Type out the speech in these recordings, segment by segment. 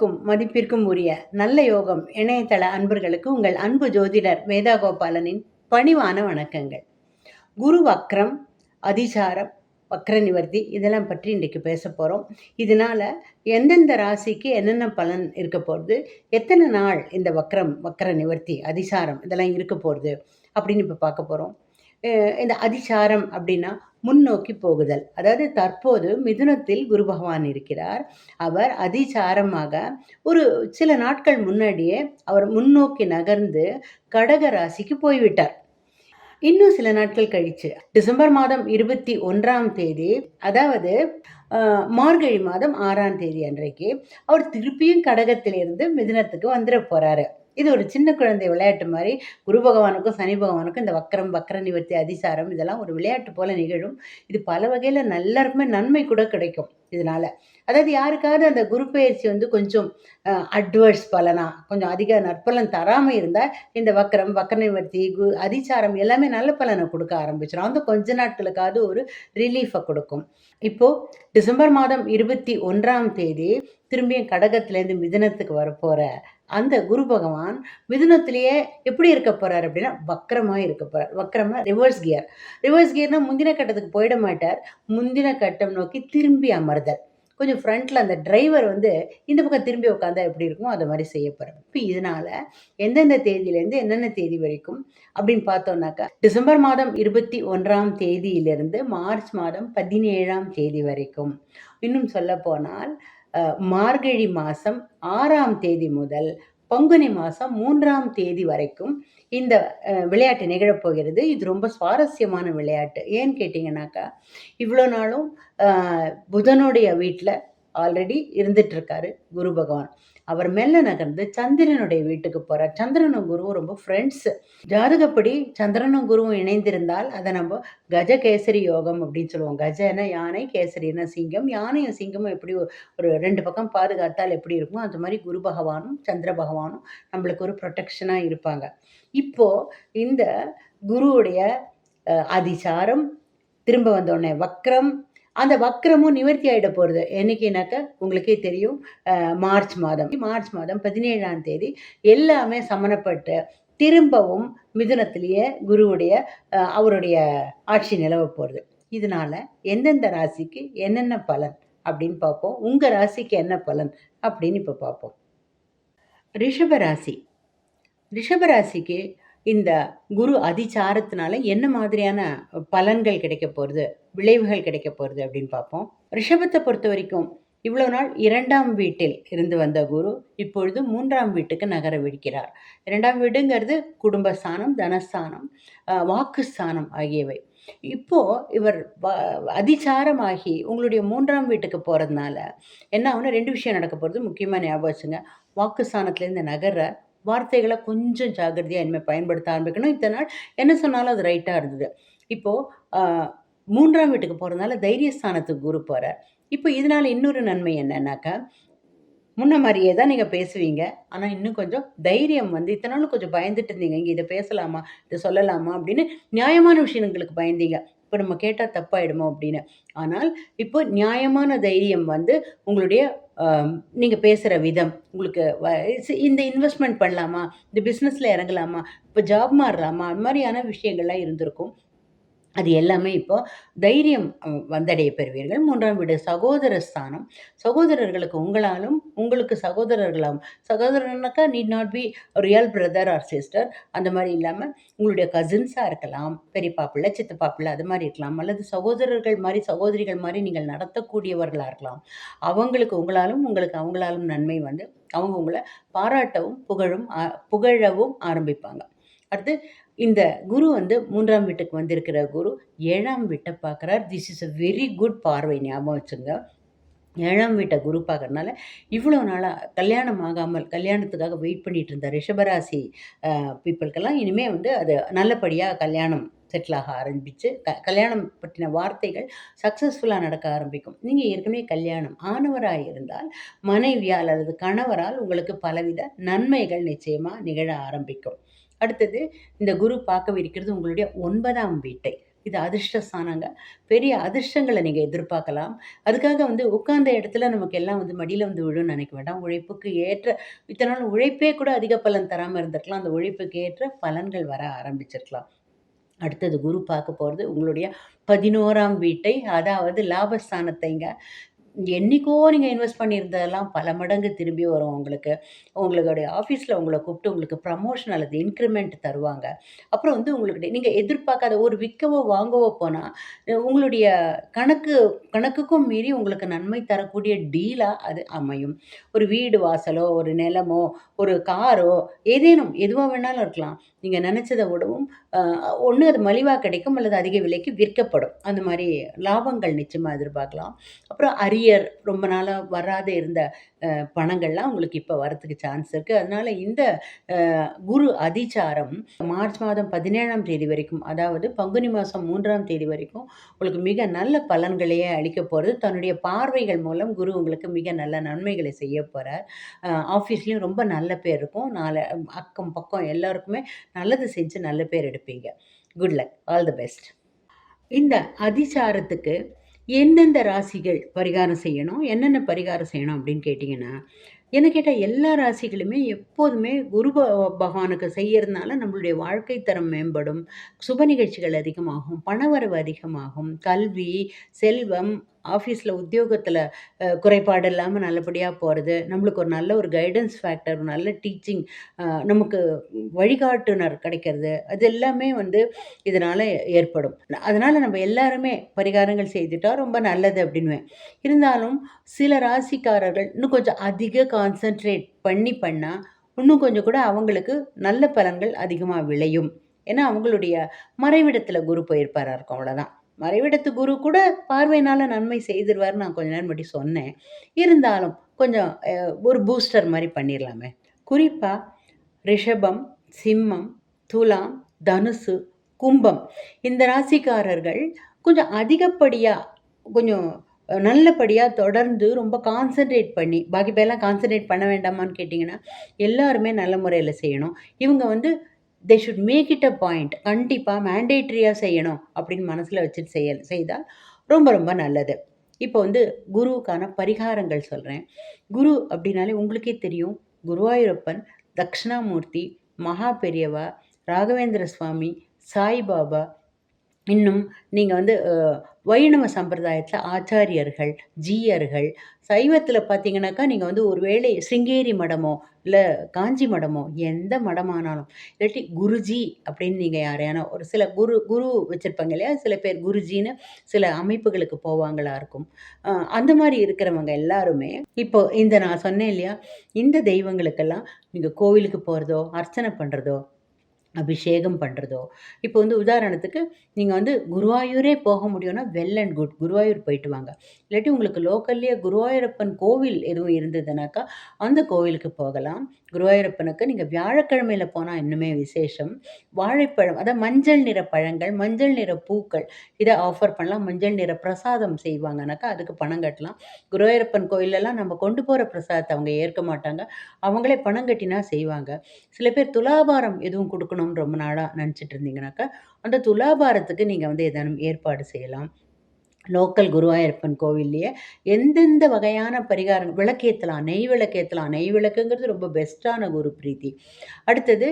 பிரியங்களுக்கும் மதிப்பிற்கும் உரிய நல்ல யோகம் இணையதள அன்பர்களுக்கு உங்கள் அன்பு ஜோதிடர் வேதா கோபாலனின் பணிவான வணக்கங்கள். குரு வக்ரம் அதிசாரம் வக்ர நிவர்த்தி இதெல்லாம் பற்றி இன்றைக்கு பேச போகிறோம் இதனால் எந்தெந்த ராசிக்கு என்னென்ன பலன் இருக்க போகிறது எத்தனை நாள் இந்த வக்ரம் வக்ர நிவர்த்தி அதிசாரம் இதெல்லாம் இருக்க போகிறது அப்படின்னு இப்போ பார்க்க போகிறோம் இந்த அதிசாரம் அப்படின்னா முன்னோக்கி போகுதல். அதாவது தற்போது மிதுனத்தில் குரு பகவான் இருக்கிறார். அவர் அதிசாரமாக ஒரு சில நாட்கள் முன்னாடியே அவர் முன்னோக்கி நகர்ந்து கடக ராசிக்கு போய்விட்டார். இன்னும் சில நாட்கள் கழிச்சு டிசம்பர் மாதம் இருபத்தி ஒன்றாம் தேதி அதாவது மார்கழி மாதம் ஆறாம் தேதி அன்றைக்கு அவர் திருப்பியும் கடகத்திலிருந்து மிதுனத்துக்கு வந்துட போகிறாரு இது ஒரு சின்ன குழந்தை விளையாட்டு மாதிரி. குரு பகவானுக்கும் சனி பகவானுக்கும் இந்த வக்கரம் வக்கர நிவர்த்தி அதிசாரம் இதெல்லாம் ஒரு விளையாட்டு போல நிகழும். இது பல வகையில் எல்லாருக்குமே நன்மை கூட கிடைக்கும் இதனால. அதாவது யாருக்காவது அந்த குரு பயிற்சி வந்து கொஞ்சம் அட்வர்ஸ் பலனா கொஞ்சம் அதிக நற்பலன் தராமல் இருந்தால் இந்த வக்கரம் வக்கர நிவர்த்தி கு அதிசாரம் எல்லாமே நல்ல பலனை கொடுக்க ஆரம்பிச்சிடும் அந்த கொஞ்ச நாட்களுக்காவது ஒரு ரிலீஃபை கொடுக்கும். இப்போது டிசம்பர் மாதம் இருபத்தி ஒன்றாம் தேதி திரும்பியும் கடகத்திலேருந்து மிதனத்துக்கு வரப்போகிற அந்த குரு பகவான் மிதுனத்திலேயே எப்படி இருக்க போகிறார் அப்படின்னா வக்கரமாக இருக்க போகிறார் வக்கரமாக ரிவர்ஸ் கியர் ரிவர்ஸ் கியர்னால் முந்தின கட்டத்துக்கு போயிட மாட்டார். முந்தின கட்டம் நோக்கி திரும்பி அமர்தல். கொஞ்சம் ஃப்ரண்ட்டில் அந்த டிரைவர் வந்து இந்த பக்கம் திரும்பி உட்காந்தா எப்படி இருக்குமோ அதை மாதிரி செய்ய போகிறேன் இப்போ இதனால் எந்தெந்த தேதியிலேருந்து என்னென்ன தேதி வரைக்கும் அப்படின்னு பார்த்தோம்னாக்கா டிசம்பர் மாதம் இருபத்தி ஒன்றாம் தேதியிலிருந்து மார்ச் மாதம் பதினேழாம் தேதி வரைக்கும். இன்னும் சொல்ல போனால் மார்கழி மாதம் ஆறாம் தேதி முதல் பங்குனி மாதம் மூன்றாம் தேதி வரைக்கும் இந்த விளையாட்டு நிகழப்போகிறது. இது ரொம்ப சுவாரஸ்யமான விளையாட்டு. ஏன்னு கேட்டிங்கனாக்கா இவ்வளோ நாளும் புதனுடைய வீட்டில் ஆல்ரெடி இருந்துகிட்ருக்காரு குரு பகவான். அவர் மெல்ல நகர்ந்து சந்திரனுடைய வீட்டுக்கு போகிறார் சந்திரனும் குருவும் ரொம்ப ஃப்ரெண்ட்ஸு ஜாதகப்படி சந்திரனும் குருவும் இணைந்திருந்தால் அதை நம்ம கஜ கேசரி யோகம் அப்படின்னு சொல்லுவோம். கஜன யானை கேசரின சிங்கம். யானையும் சிங்கமும் எப்படி ஒரு ரெண்டு பக்கம் பாதுகாத்தால் எப்படி இருக்குமோ அந்த மாதிரி குரு பகவானும் சந்திர பகவானும் நம்மளுக்கு ஒரு ப்ரொடெக்ஷனாக இருப்பாங்க. இப்போது இந்த குருவுடைய அதிசாரம் திரும்ப வந்தோடனே வக்ரம் அந்த வக்கரமும் நிவர்த்தி ஆகிட போகிறது என்னைக்குனாக்க உங்களுக்கே தெரியும். மார்ச் மாதம். மார்ச் மாதம் பதினேழாம் தேதி எல்லாமே சமணப்பட்டு திரும்பவும் மிதுனத்திலேயே குருவுடைய அவருடைய ஆட்சி நிலவ போகிறது இதனால் எந்தெந்த ராசிக்கு என்னென்ன பலன் அப்படின்னு பார்ப்போம். உங்கள் ராசிக்கு என்ன பலன் அப்படின்னு இப்போ பார்ப்போம். ரிஷபராசி ரிஷபராசிக்கு இந்த குரு அதிச்சாரத்தினால என்ன மாதிரியான பலன்கள் கிடைக்க போகிறது விளைவுகள் கிடைக்க போகிறது அப்படின்னு பார்ப்போம். ரிஷபத்தை பொறுத்த வரைக்கும் இவ்வளோ நாள் இரண்டாம் வீட்டில் இருந்து வந்த குரு இப்பொழுது மூன்றாம் வீட்டுக்கு நகர விடுக்கிறார் இரண்டாம் வீடுங்கிறது குடும்பஸ்தானம் தனஸ்தானம் வாக்குஸ்தானம் ஆகியவை. இப்போது இவர் அதிசாரமாகி உங்களுடைய மூன்றாம் வீட்டுக்கு போகிறதுனால என்ன ஆகுனா ரெண்டு விஷயம் நடக்க போகிறது முக்கியமாக ஞாபகம் வச்சுங்க. வாக்குஸ்தானத்துலேருந்து நகர வார்த்தைகளை கொஞ்சம் ஜாகிரதையாக இனிமேல் பயன்படுத்த ஆரம்பிக்கணும். இத்தனை நாள் என்ன சொன்னாலும் அது ரைட்டாக இருந்தது. இப்போது மூன்றாம் வீட்டுக்கு போகிறதுனால தைரியஸ்தானத்துக்கு குரு போகிறார் இப்போ இதனால் இன்னொரு நன்மை என்னன்னாக்கா முன்ன மாதிரியே தான் நீங்கள் பேசுவீங்க. ஆனால் இன்னும் கொஞ்சம் தைரியம் வந்து இத்தனை நாள் கொஞ்சம் பயந்துட்டு இருந்தீங்க. இங்கே இதை பேசலாமா இதை சொல்லலாமா அப்படின்னு நியாயமான விஷயங்களுக்கு பயந்தீங்க. இப்போ நம்ம கேட்டால் தப்பாயிடுமோ அப்படின்னு. ஆனால் இப்போ நியாயமான தைரியம் வந்து உங்களுடைய நீங்கள் பேசுகிற விதம் உங்களுக்கு இந்த இன்வெஸ்ட்மெண்ட் பண்ணலாமா? இந்த பிஸ்னஸில் இறங்கலாமா? இப்போ ஜாப் மாறலாமா அந்த மாதிரியான விஷயங்கள்லாம் இருந்திருக்கும். அது எல்லாமே இப்போ தைரியம் வந்தடைய பெறுவீர்கள். மூன்றாம் வீடு சகோதர ஸ்தானம். சகோதரர்களுக்கு உங்களாலும் உங்களுக்கு சகோதரர்களாலும் சகோதரனாக்கா need not be real brother or sister அந்த மாதிரி இல்லாமல் உங்களுடைய கசின்ஸாக இருக்கலாம். பெரியப்பா பிள்ளை சித்தப்பா பிள்ளை அது மாதிரி இருக்கலாம். அல்லது சகோதரர்கள் மாதிரி சகோதரிகள் மாதிரி நீங்கள் நடத்தக்கூடியவர்களாக இருக்கலாம். அவங்களுக்கு உங்களாலும் உங்களுக்கு அவங்களாலும் நன்மை வந்து அவங்க உங்களை பாராட்டவும் புகழும் புகழவும் ஆரம்பிப்பாங்க. அடுத்து இந்த குரு வந்து மூன்றாம் வீட்டுக்கு வந்திருக்கிற குரு ஏழாம் வீட்டை பார்க்குறார். This is a very good பார்வை ஞாபகம் வச்சுங்க ஏழாம் வீட்டை குரு பார்க்கறனால இவ்வளோ நாளாக கல்யாணம் ஆகாமல் கல்யாணத்துக்காக வெயிட் பண்ணிகிட்டு இருந்த ரிஷபராசி பீப்புளுக்கெல்லாம் இனிமேல் வந்து அது நல்லபடியாக கல்யாணம் செட்டில் ஆக ஆரம்பித்து க கல்யாணம் பற்றின வார்த்தைகள் சக்ஸஸ்ஃபுல்லாக நடக்க ஆரம்பிக்கும். நீங்கள் ஏற்கனவே கல்யாணம் ஆனவராக இருந்தால் மனைவியால் அல்லது கணவரால் உங்களுக்கு பலவித நன்மைகள் நிச்சயமாக நிகழ ஆரம்பிக்கும். அடுத்தது இந்த குரு பார்க்கவிருக்கிறது உங்களுடைய ஒன்பதாம் வீட்டை. இது அதிர்ஷ்டஸ்தானங்க பெரிய அதிர்ஷ்டங்களை நீங்கள் எதிர்பார்க்கலாம். அதுக்காக வந்து உட்கார்ந்த இடத்துல நமக்கு எல்லாம் வந்து மடியில் வந்து விழுன்னு நினைக்க வேண்டாம். உழைப்புக்கு ஏற்ற இத்தனை நாள் உழைப்பே கூட அதிக பலன் தராமல் இருந்திருக்கலாம். அந்த உழைப்புக்கு ஏற்ற பலன்கள் வர ஆரம்பிச்சிருக்கலாம். அடுத்தது குரு பார்க்க போகிறது உங்களுடைய பதினோராம் வீட்டை அதாவது லாபஸ்தானத்தைங்க. என்னைக்கோ நீங்கள் இன்வெஸ்ட் பண்ணியிருந்ததெல்லாம் பல மடங்கு திரும்பி வரும் உங்களுக்கு. உங்களுடைய ஆஃபீஸில் உங்களை கூப்பிட்டு உங்களுக்கு ப்ரமோஷன் அல்லது இன்க்ரிமெண்ட் தருவாங்க. அப்புறம் வந்து உங்களுக்கு நீங்கள் எதிர்பார்க்காத ஒரு விற்கவோ வாங்கவோ போனால் உங்களுடைய கணக்கு கணக்குக்கும் மீறி உங்களுக்கு நன்மை தரக்கூடிய டீலாக அது அமையும். ஒரு வீடு வாசலோ ஒரு நிலமோ ஒரு காரோ ஏதேனும் எதுவாக வேணாலும் இருக்கலாம். நீங்கள் நினச்சதை விடவும் ஒன்று அது மலிவாக கிடைக்கும் அல்லது அதிக விலைக்கு விற்கப்படும். அந்த மாதிரி லாபங்கள் நிச்சயமாக எதிர்பார்க்கலாம். அப்புறம் அரியர் ரொம்ப நாளாக வராத இருந்த பணங்கள்லாம் உங்களுக்கு இப்போ வரத்துக்கு சான்ஸ் இருக்குது அதனால் இந்த குரு அதிச்சாரம் மார்ச் மாதம் பதினேழாம் தேதி வரைக்கும் அதாவது பங்குனி மாதம் மூன்றாம் தேதி வரைக்கும் உங்களுக்கு மிக நல்ல பலன்களையே அளிக்க போகிறது தன்னுடைய பார்வைகள் மூலம் குரு உங்களுக்கு மிக நல்ல நன்மைகளை செய்ய போகிறார் ஆஃபீஸ்லேயும் ரொம்ப நல்ல பேர் இருக்கும். நாலு அக்கம் பக்கம் எல்லாருக்குமே நல்லது செஞ்சு நல்ல பேர் எடுப்பீங்க. Good luck all the best இந்த அதிசாரத்துக்கு எந்தெந்த ராசிகள் பரிகாரம் செய்யணும்? என்னென்ன பரிகாரம் செய்யணும் அப்படின்னு கேட்டிங்கன்னா என்ன கேட்டால் எல்லா ராசிகளுமே எப்போதுமே குரு பகவானுக்கு செய்யறதுனால நம்மளுடைய வாழ்க்கை தரம் மேம்படும். சுப நிகழ்ச்சிகள் அதிகமாகும் பணவரவு அதிகமாகும். கல்வி செல்வம் ஆஃபீஸில் உத்தியோகத்தில் குறைபாடு இல்லாமல் நல்லபடியாக போகிறது நம்மளுக்கு ஒரு நல்ல ஒரு கைடன்ஸ் ஃபேக்டர் ஒரு நல்ல டீச்சிங் நமக்கு வழிகாட்டுனர் கிடைக்கிறது அது எல்லாமே வந்து இதனால் ஏற்படும். அதனால் நம்ம எல்லாருமே பரிகாரங்கள் செய்துட்டால் ரொம்ப நல்லது அப்படின்வேன் இருந்தாலும் சில ராசிக்காரர்கள் இன்னும் கொஞ்சம் அதிக கான்சன்ட்ரேட் பண்ணி பண்ணால் இன்னும் கொஞ்சம் கூட அவங்களுக்கு நல்ல பலன்கள் அதிகமாக விளையும். ஏன்னா அவங்களுடைய மறைவிடத்தில் குரு போயிருப்பாராக இருக்கும் அவ்வளோதான் மறைவிடத்து குரு கூட பார்வையினால் நன்மை செய்திருவார் நான் கொஞ்ச நேரம் முன்னாடி சொன்னேன். இருந்தாலும் கொஞ்சம் ஒரு பூஸ்டர் மாதிரி பண்ணிடலாமே குறிப்பாக ரிஷபம் சிம்மம் துலாம் தனுசு கும்பம் இந்த ராசிக்காரர்கள் கொஞ்சம் அதிகப்படியாக கொஞ்சம் நல்லபடியாக தொடர்ந்து ரொம்ப கான்சன்ட்ரேட் பண்ணி பாக்கி பேர்லாம் கான்சன்ட்ரேட் பண்ண வேண்டாமான்னு கேட்டிங்கன்னா எல்லாருமே நல்ல முறையில் செய்யணும். இவங்க வந்து they should make it a point கண்டிப்பாக மேண்டேட்ரியாக செய்யணும் அப்படின்னு மனசில் வச்சுட்டு செய்ய செய்தால் ரொம்ப ரொம்ப நல்லது. இப்போ வந்து குருவுக்கான பரிகாரங்கள் சொல்கிறேன் குரு அப்படின்னாலே உங்களுக்கே தெரியும் குருவாயூரப்பன் தக்ஷணாமூர்த்தி மகா பெரியவா ராகவேந்திர சுவாமி சாய்பாபா இன்னும் நீங்கள் வந்து வைணவ சம்பிரதாயத்தில் ஆச்சாரியர்கள் ஜீயர்கள் சைவத்தில் பார்த்தீங்கன்னாக்கா நீங்கள் வந்து ஒரு வேளை சிங்கேரி மடமோ இல்லை காஞ்சி மடமோ எந்த மடமானாலும் இல்லாட்டி குருஜி அப்படின்னு நீங்கள் யாரையான ஒரு சில குரு குரு வச்சுருப்பாங்க இல்லையா? சில பேர் குருஜின்னு சில அமைப்புகளுக்கு போவாங்களா இருக்கும். அந்த மாதிரி இருக்கிறவங்க எல்லாருமே இப்போ இந்த நான் சொன்னேன் இல்லையா? இந்த தெய்வங்களுக்கெல்லாம் நீங்கள் கோவிலுக்கு போகிறதோ அர்ச்சனை பண்ணுறதோ அபிஷேகம் பண்ணுறதோ இப்போ வந்து உதாரணத்துக்கு நீங்கள் வந்து குருவாயூரே போக முடியும்னா வெல் அண்ட் குட் குருவாயூர் போயிட்டு வாங்க. இல்லாட்டி உங்களுக்கு லோக்கல்லையே குருவாயூரப்பன் கோவில் எதுவும் இருந்ததுனாக்கா அந்த கோவிலுக்கு போகலாம். குருவாயூரப்பனுக்கு நீங்கள் வியாழக்கிழமையில் போனால் இன்னுமே விசேஷம். வாழைப்பழம் அதாவது மஞ்சள் நிற பழங்கள் மஞ்சள் நிற பூக்கள் இதை ஆஃபர் பண்ணலாம். மஞ்சள் நிற பிரசாதம் செய்வாங்கனாக்கா அதுக்கு பணம் கட்டலாம். குருவாயூரப்பன் கோயிலெல்லாம் நம்ம கொண்டு போகிற பிரசாதத்தை அவங்க ஏற்க மாட்டாங்க. அவங்களே பணம் கட்டினா செய்வாங்க. சில பேர் துலாபாரம் எதுவும் கொடுக்கணும் பண்ணணும்னு ரொம்ப நாளாக நினச்சிட்டு இருந்தீங்கனாக்கா அந்த துலாபாரத்துக்கு நீங்கள் வந்து எதனும் ஏற்பாடு செய்யலாம். லோக்கல் குருவாயூரப்பன் கோவில்லையே எந்தெந்த வகையான பரிகாரம் விளக்கேற்றலாம் நெய் விளக்கேற்றலாம் நெய் விளக்குங்கிறது ரொம்ப பெஸ்ட்டான குரு பிரீத்தி. அடுத்தது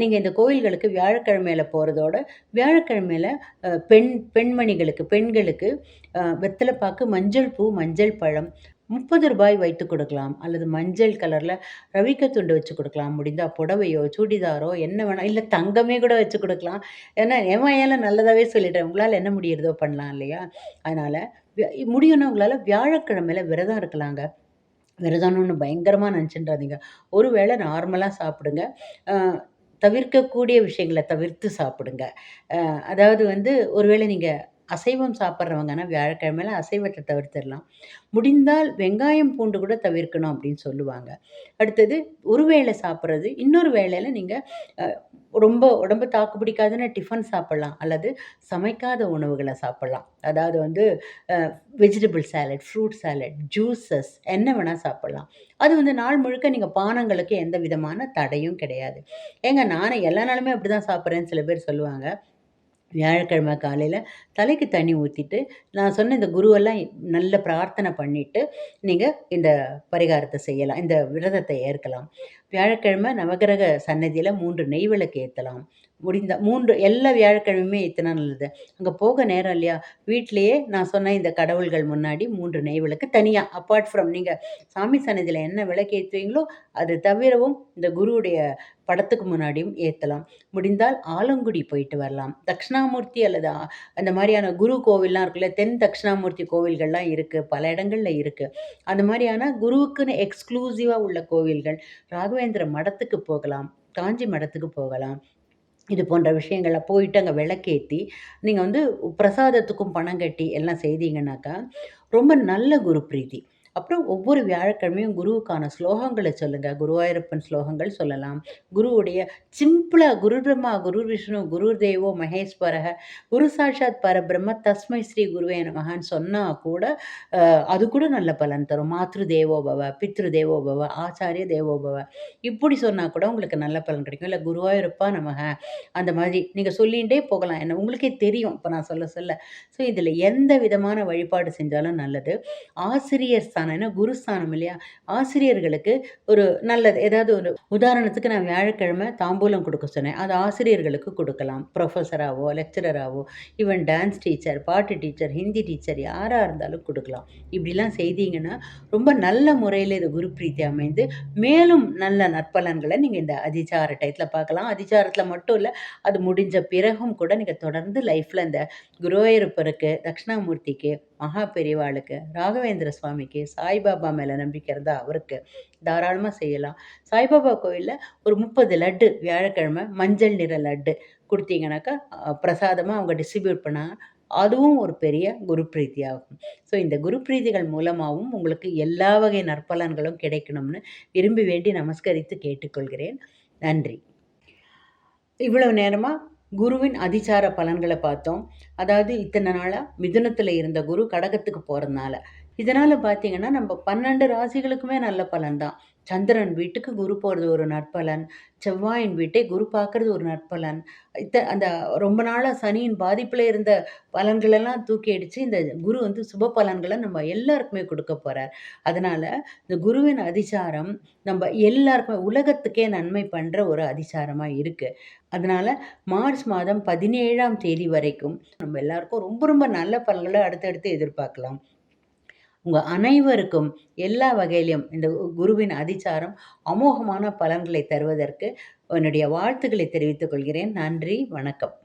நீங்கள் இந்த கோவில்களுக்கு வியாழக்கிழமையில் போகிறதோட வியாழக்கிழமையில் பெண் பெண்மணிகளுக்கு பெண்களுக்கு வெத்தலைப்பாக்கு மஞ்சள் பூ மஞ்சள் பழம் முப்பது ரூபாய் வைத்து கொடுக்கலாம். அல்லது மஞ்சள் கலரில் ரவிக்க துண்டு வச்சு கொடுக்கலாம். முடிந்தால் புடவையோ சுடிதாரோ என்ன வேணால் இல்லை தங்கமே கூட வச்சு கொடுக்கலாம். ஏன்னா என் நல்லதாகவே சொல்லிட்டேன். உங்களால் என்ன முடியிறதோ பண்ணலாம் இல்லையா? அதனால் முடியும்னா உங்களால் வியாழக்கிழமையில் விரதம் இருக்கலாங்க. விரதம்னு பயங்கரமாக நினச்சின்றாதீங்க ஒரு வேளை நார்மலாக சாப்பிடுங்க. தவிர்க்கக்கூடிய விஷயங்களை தவிர்த்து சாப்பிடுங்க. அதாவது வந்து ஒருவேளை நீங்கள் அசைவம் சாப்பிட்றவங்கன்னா வியாழக்கிழமையில் அசைவத்தை தவிர்த்துடலாம். முடிந்தால் வெங்காயம் பூண்டு கூட தவிர்க்கணும் அப்படின்னு சொல்லுவாங்க. அடுத்தது ஒரு வேளை சாப்பிட்றது இன்னொரு வேளையில் நீங்கள் ரொம்ப உடம்பு தாக்கு பிடிக்காதுன்னு டிஃபன் சாப்பிட்லாம். அல்லது சமைக்காத உணவுகளை சாப்பிட்லாம். அதாவது வந்து vegetable salad fruit salad juices என்ன வேணால் சாப்பிட்லாம். அது வந்து நாள் முழுக்க நீங்கள் பானங்களுக்கு எந்த விதமான தடையும் கிடையாது. ஏங்க நானே எல்லா நாளுமே அப்படி தான் சாப்பிட்றேன்னு சில பேர் சொல்லுவாங்க. வியாழக்கிழமை காலையில் தலைக்கு தண்ணி ஊற்றிட்டு நான் சொன்ன இந்த குருவெல்லாம் நல்ல பிரார்த்தனை பண்ணிவிட்டு நீங்கள் இந்த பரிகாரத்தை செய்யலாம் இந்த விரதத்தை ஏற்கலாம். வியாழக்கிழமை நவகிரக சன்னதியில் மூன்று நெய் விளக்கு ஏற்றலாம் முடிந்த மூன்று எல்லா வியாழக்கிழமையுமே ஏற்றினா நல்லது. அங்கே போக நேரம் இல்லையா? வீட்டிலையே நான் சொன்ன இந்த கடவுள்கள் முன்னாடி மூன்று நெய் விளக்கு தனியாக அப்பார்ட் ஃப்ரம் நீங்கள் சாமி சன்னதியில் என்ன விளக்கு ஏற்றுவீங்களோ அது தவிரவும் இந்த குருவுடைய படத்துக்கு முன்னாடியும் ஏற்றலாம் முடிந்தால் ஆலங்குடி போயிட்டு வரலாம். தட்சிணாமூர்த்தி அல்லது அந்த மாதிரியான குரு கோவில்லாம் இருக்குல்ல தென் தட்சிணாமூர்த்தி கோவில்கள்லாம் இருக்குது பல இடங்களில் இருக்குது அந்த மாதிரியான குருவுக்குன்னு எக்ஸ்க்ளூசிவாக உள்ள கோவில்கள் ராகவேந்திர மடத்துக்கு போகலாம் காஞ்சி மடத்துக்கு போகலாம். இது போன்ற விஷயங்களை போயிட்டு அங்கே விளக்கேற்றி நீங்கள் வந்து பிரசாதத்துக்கும் பணம் கட்டி எல்லாம் செய்தீங்கன்னாக்கா ரொம்ப நல்ல குரு பிரீதி அப்புறம் ஒவ்வொரு வியாழக்கிழமையும் குருவுக்கான ஸ்லோகங்களை சொல்லுங்கள் குருவாயூரப்பன் ஸ்லோகங்கள் சொல்லலாம். குருவுடைய சிம்பிளாக குரு பிரம்மா குரு விஷ்ணு குரு தேவோ மகேஸ்வரக குரு சாட்சாத் பரபிரம்ம தஸ்மை ஸ்ரீ குருவே மகான் சொன்னால் கூட அது கூட நல்ல பலன் தரும். மாத்ரு தேவோபவ பித்ரு தேவோபவ ஆச்சாரிய தேவோபவ இப்படி சொன்னால் கூட உங்களுக்கு நல்ல பலன் கிடைக்கும். இல்லை குருவாயூரப்பா நமக அந்த மாதிரி நீங்கள் சொல்லிகிட்டே போகலாம். என்ன உங்களுக்கே தெரியும். இப்போ நான் சொல்ல சொல்ல. ஸோ இதில் எந்த விதமான வழிபாடு செஞ்சாலும் நல்லது. ஆசிரியர் ஸ்தானம்னா குருஸ்தானம் இல்லையா? ஆசிரியர்களுக்கு ஒரு நல்லது. ஏதாவது ஒரு உதாரணத்துக்கு நான் வியாழக்கிழமை தாம்பூலம் கொடுக்க சொன்னேன். அது ஆசிரியர்களுக்கு கொடுக்கலாம். ப்ரொஃபஸராகவோ லெக்சரராகவோ ஈவன் டான்ஸ் டீச்சர் பாட்டு டீச்சர் ஹிந்தி டீச்சர் யாராக இருந்தாலும் கொடுக்கலாம். இப்படிலாம் செய்தீங்கன்னா ரொம்ப நல்ல முறையில் இது குரு பிரீத்தி அமைந்து மேலும் நல்ல நற்பலன்களை நீங்கள் இந்த அதிசார டயத்தில் பார்க்கலாம். அதிசாரத்தில் மட்டும் இல்லை அது முடிஞ்ச பிறகும் கூட நீங்கள் தொடர்ந்து லைஃப்பில் இந்த குருவாயூரப்பருக்கு தட்சிணாமூர்த்திக்கு மகா பெரியவாளுக்கு ராகவேந்திர சுவாமிக்கு சாய்பாபா மேலே நம்பிக்கை இருந்தால் அவருக்கு தாராளமாக செய்யலாம். சாய்பாபா கோயிலில் ஒரு முப்பது லட்டு வியாழக்கிழமை மஞ்சள் நிற லட்டு கொடுத்தீங்கன்னாக்கா பிரசாதமாக அவங்க டிஸ்ட்ரிபியூட் பண்ணாங்க அதுவும் ஒரு பெரிய குரு பிரீத்தி ஆகும் ஸோ இந்த குரு பிரீதிகள் மூலமாகவும் உங்களுக்கு எல்லா வகை நற்பலன்களும் கிடைக்கணும்னு விரும்பி வேண்டி நமஸ்கரித்து கேட்டுக்கொள்கிறேன். நன்றி. இவ்வளவு நேரமாக குருவின் அதிசார பலன்களை பார்த்தோம். அதாவது இத்தனை நாளாக மிதுனத்தில் இருந்த குரு கடகத்துக்கு போகிறதுனால இதனால் பார்த்தீங்கன்னா நம்ம பன்னெண்டு ராசிகளுக்குமே நல்ல பலன் தான். சந்திரன் வீட்டுக்கு குரு போகிறது ஒரு நற்பலன். செவ்வாயின் வீட்டை குரு பார்க்குறது ஒரு நற்பலன். இத்த அந்த ரொம்ப நாளாக சனியின் பாதிப்பில் இருந்த பலன்களெல்லாம் தூக்கி அடித்து இந்த குரு வந்து சுப பலன்களை நம்ம எல்லாருக்குமே கொடுக்க போகிறார் அதனால் இந்த குருவின் அதிசாரம் நம்ம எல்லாருக்குமே உலகத்துக்கே நன்மை பண்ணுற ஒரு அதிசாரமாக இருக்குது அதனால் மார்ச் மாதம் பதினேழாம் தேதி வரைக்கும் நம்ம எல்லாருக்கும் ரொம்ப ரொம்ப நல்ல பலன்களை அடுத்தடுத்து எதிர்பார்க்கலாம். உங்கள் அனைவருக்கும் எல்லா வகையிலும் இந்த குருவின் அதிச்சாரம் அமோகமான பலன்களை தருவதற்கு என்னுடைய வாழ்த்துக்களை தெரிவித்துக் கொள்கிறேன். நன்றி வணக்கம்.